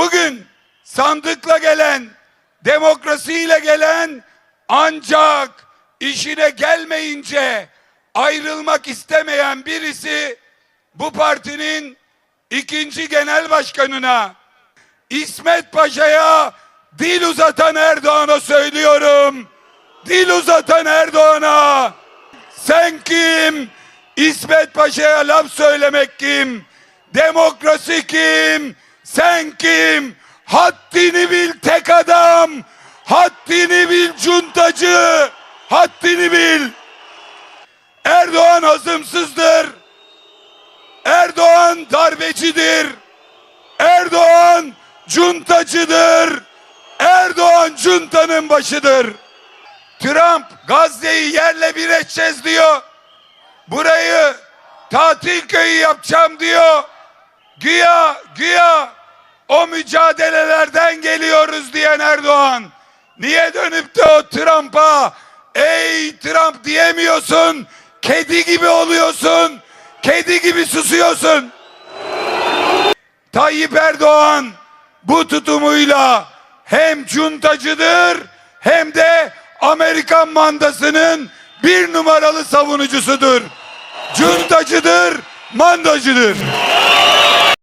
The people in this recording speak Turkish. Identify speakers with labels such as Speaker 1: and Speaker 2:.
Speaker 1: Bugün sandıkla gelen, demokrasiyle gelen ancak işine gelmeyince ayrılmak istemeyen birisi bu partinin ikinci genel başkanına İsmet Paşa'ya dil uzatan Erdoğan'a söylüyorum. Dil uzatan Erdoğan'a sen kim? İsmet Paşa'ya laf söylemek kim? Demokrasi kim? Sen kim? Haddini bil tek adam. Haddini bil cuntacı. Haddini bil. Erdoğan hazımsızdır. Erdoğan darbecidir. Erdoğan cuntacıdır. Erdoğan cuntanın başıdır. Trump Gazze'yi yerle bir edeceğiz diyor. Burayı tatil köyü yapacağım diyor. Güya güya o mücadelelerden geliyoruz diyen Erdoğan. Niye dönüp de o Trump'a ey Trump diyemiyorsun? Kedi gibi oluyorsun. Kedi gibi susuyorsun. Tayyip Erdoğan bu tutumuyla hem cuntacıdır hem de Amerikan mandasının bir numaralı savunucusudur. Cuntacıdır, mandacıdır.